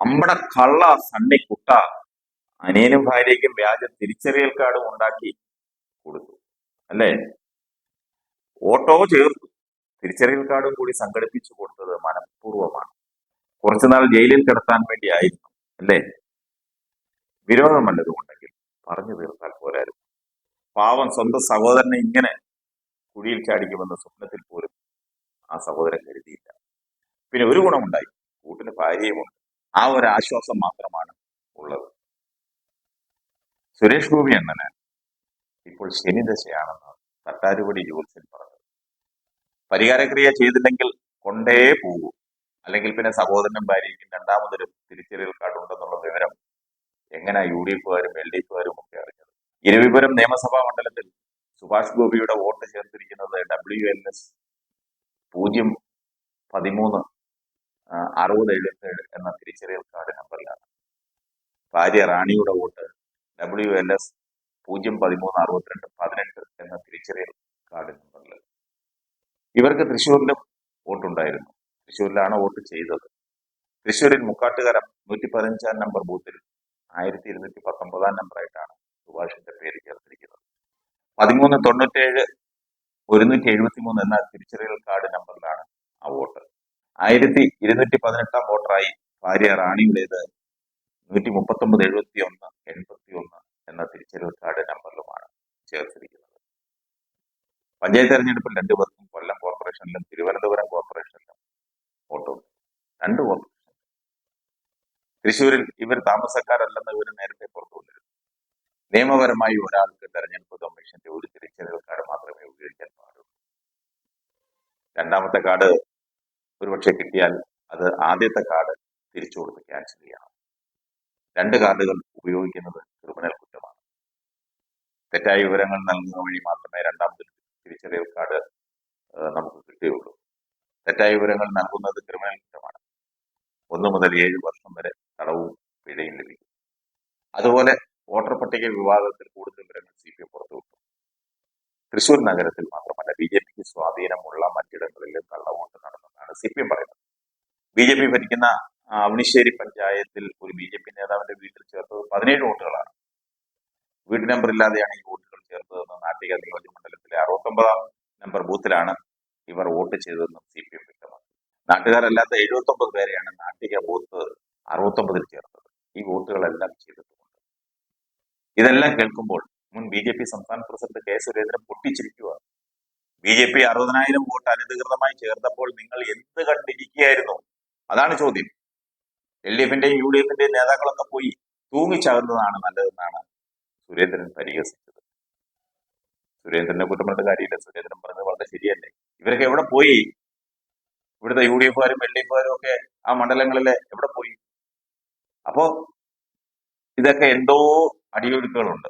അമ്പട കള്ള സണ്ണി കുട്ട അനിയനും ഭാര്യയ്ക്കും വ്യാജ തിരിച്ചറിയൽ കാർഡും ഉണ്ടാക്കി കൊടുത്തു. അല്ലേ? ഓട്ടോ ചേർത്തു. തിരിച്ചറിയൽ കാർഡും കൂടി സംഘടിപ്പിച്ചു കൊടുത്തത് മനഃപൂർവമാണ്. കുറച്ചുനാൾ ജയിലിൽ കിടത്താൻ വേണ്ടിയായിരുന്നു. അല്ലേ? വിരോധം വല്ലതും ഉണ്ടെങ്കിൽ പറഞ്ഞു തീർത്താൽ പോരായിരുന്നു. പാവം സ്വന്തം സഹോദരനെ ഇങ്ങനെ കുഴിയിൽ ചാടിക്കുമെന്ന സ്വപ്നത്തിൽ പോലും ആ സഹോദരൻ കരുതിയില്ല. പിന്നെ ഒരു ഗുണമുണ്ടായി. കൂട്ടിന് ഭാര്യയുമുണ്ട് ആ ഒരു ആശ്വാസം മാത്രമാണ് ഉള്ളത്. സുരേഷ് ഗോപി അണ്ണന് ഇപ്പോൾ ശനിദശയാണെന്ന് തട്ടാരുപടി ജോത്സ്യൻ പറഞ്ഞു. പരിഹാരക്രിയ ചെയ്തില്ലെങ്കിൽ കൊണ്ടേ പോകൂ. അല്ലെങ്കിൽ പിന്നെ സഹോദരനും ഭാര്യയ്ക്കും രണ്ടാമതൊരു തിരിച്ചറിയൽ കാർഡ് ഉണ്ടെന്നുള്ള വിവരം എങ്ങനെ യു ഡി എഫുകാരും എൽ ഡി എഫുകാരും ഒക്കെ അറിഞ്ഞത്. ഇരവിപുരം നിയമസഭാ മണ്ഡലത്തിൽ സുഭാഷ് ഗോപിയുടെ വോട്ട് ചേർത്തിരിക്കുന്നത് ഡബ്ല്യു എൽ എസ് പൂജ്യം പതിമൂന്ന് അറുപത് എഴുപത്തേഴ് എന്ന തിരിച്ചറിയൽ കാർഡ് നമ്പറിലാണ് ഭാര്യ റാണിയുടെ വോട്ട് ഡബ്ല്യു എൽ എസ് പൂജ്യം പതിമൂന്ന് അറുപത്തിരണ്ട് പതിനെട്ട് എന്ന തിരിച്ചറിയൽ കാർഡ് നമ്പറിൽ ഇവർക്ക് തൃശ്ശൂരിലും വോട്ടുണ്ടായിരുന്നു. തൃശ്ശൂരിലാണ് വോട്ട് ചെയ്തത്. തൃശ്ശൂരിൽ മുക്കാട്ടുകര നൂറ്റി പതിനഞ്ചാം നമ്പർ ബൂത്തിൽ ആയിരത്തി ഇരുന്നൂറ്റി പത്തൊമ്പതാം നമ്പറായിട്ടാണ് സുഭാഷിന്റെ പേര് ചേർത്തിരിക്കുന്നത്. പതിമൂന്ന് തൊണ്ണൂറ്റേഴ് ഒരുന്നൂറ്റി എഴുപത്തി മൂന്ന് എന്ന തിരിച്ചറിയൽ കാർഡ് നമ്പറിലാണ് ആ വോട്ട്. ആയിരത്തി ഇരുന്നൂറ്റി പതിനെട്ടാം വോട്ടറായി ഭാര്യ റാണിയുടേത് നൂറ്റി മുപ്പത്തി ഒമ്പത് എഴുപത്തി ഒന്ന് എൺപത്തി ഒന്ന് എന്ന തിരിച്ചറിവ് കാർഡ് നമ്പറിലുമാണ് ചേർത്തിരിക്കുന്നത്. പഞ്ചായത്ത് തെരഞ്ഞെടുപ്പിൽ രണ്ടു പേർക്കും കൊല്ലം കോർപ്പറേഷനിലും തിരുവനന്തപുരം കോർപ്പറേഷനിലും വോട്ടുണ്ട്. രണ്ട് കോർപ്പറേഷൻ തൃശ്ശൂരിൽ ഇവർ താമസക്കാരല്ലെന്ന് ഇവർ നേരത്തെ പുറത്തുകൊണ്ടിരുന്നു നിയമപരമായി ഒരാൾക്ക് തെരഞ്ഞെടുപ്പ് കമ്മീഷന്റെ ഒരു തിരിച്ചറിവ് കാർഡ് മാത്രമേ ഉപയോഗിക്കാൻ പാടുള്ളൂ. രണ്ടാമത്തെ കാർഡ് ഒരുപക്ഷെ കിട്ടിയാൽ അത് ആദ്യത്തെ കാർഡ് തിരിച്ചു കൊടുത്ത് ക്യാൻസൽ ചെയ്യണം രണ്ട് കാർഡുകൾ ഉപയോഗിക്കുന്നത് ക്രിമിനൽ കുറ്റമാണ്. തെറ്റായ വിവരങ്ങൾ നൽകുന്ന വഴി മാത്രമേ രണ്ടാമത് തിരിച്ചറിയൽ കാർഡ് നമുക്ക് കിട്ടുകയുള്ളൂ തെറ്റായ വിവരങ്ങൾ നൽകുന്നത് ക്രിമിനൽ കുറ്റമാണ്. ഒന്ന് മുതൽ ഏഴ് വർഷം വരെ തടവും പിഴയും ലഭിക്കും. അതുപോലെ വോട്ടർ പട്ടിക വിവാദത്തിൽ കൂടുതൽ വിവരങ്ങൾ സി പി എം പുറത്തുവിട്ടു തൃശൂർ നഗരത്തിൽ മാത്രമല്ല ബി ജെ പിക്ക് സ്വാധീനമുള്ള മറ്റിടങ്ങളിലും കള്ളവോട്ട് നടന്നെന്നാണ് സി പി എം പറയുന്നത്. ബി ജെ പി ഭരിക്കുന്ന അവണിശ്ശേരി പഞ്ചായത്തിൽ ഒരു ബി ജെ പി നേതാവിന്റെ വീട്ടിൽ ചേർത്തത് പതിനേഴ് വോട്ടുകളാണ്. വീട്ടു നമ്പർ ഇല്ലാതെയാണ് ഈ വോട്ടുകൾ ചേർത്തതെന്ന് നാട്ടിക നിയോജക മണ്ഡലത്തിലെ അറുപത്തൊമ്പതാം നമ്പർ ബൂത്തിലാണ് ഇവർ വോട്ട് ചെയ്തതെന്നും സി പി എം വ്യക്തമാക്കി. നാട്ടുകാരല്ലാത്ത എഴുപത്തി ഒമ്പത് പേരെയാണ് നാട്ടിക ബൂത്ത് അറുപത്തൊമ്പതിൽ ചേർത്തത്. ഈ വോട്ടുകളെല്ലാം ചെയ്തിട്ടുണ്ട്. ഇതെല്ലാം കേൾക്കുമ്പോൾ മുൻ ബി ജെ പി സംസ്ഥാന പ്രസിഡന്റ് കെ സുരേന്ദ്രൻ പൊട്ടിച്ചിരിക്കുക ബി ജെ പി അറുപതിനായിരം വോട്ട് അനധികൃതമായി ചേർത്തപ്പോൾ നിങ്ങൾ എന്ത് കണ്ടിരിക്കുകയായിരുന്നു? അതാണ് ചോദ്യം. എൽ ഡി എഫിന്റെയും യു ഡി എഫിന്റെയും നേതാക്കളൊക്കെ പോയി തൂങ്ങിച്ചകുന്നതാണ് നല്ലതെന്നാണ് സുരേന്ദ്രൻ പരിഹസിച്ചത്. സുരേന്ദ്രനെ കുറ്റം പറഞ്ഞ കാര്യമില്ല. സുരേന്ദ്രൻ പറഞ്ഞത് വളരെ ശരിയല്ലേ? ഇവരൊക്കെ എവിടെ പോയി? ഇവിടുത്തെ യു ഡി എഫുകാരും എൽ ഡി എഫുകാരും ഒക്കെ ആ മണ്ഡലങ്ങളിലെ എവിടെ പോയി? അപ്പോ ഇതൊക്കെ എന്തോ അടിയൊഴുക്കുകളുണ്ട്.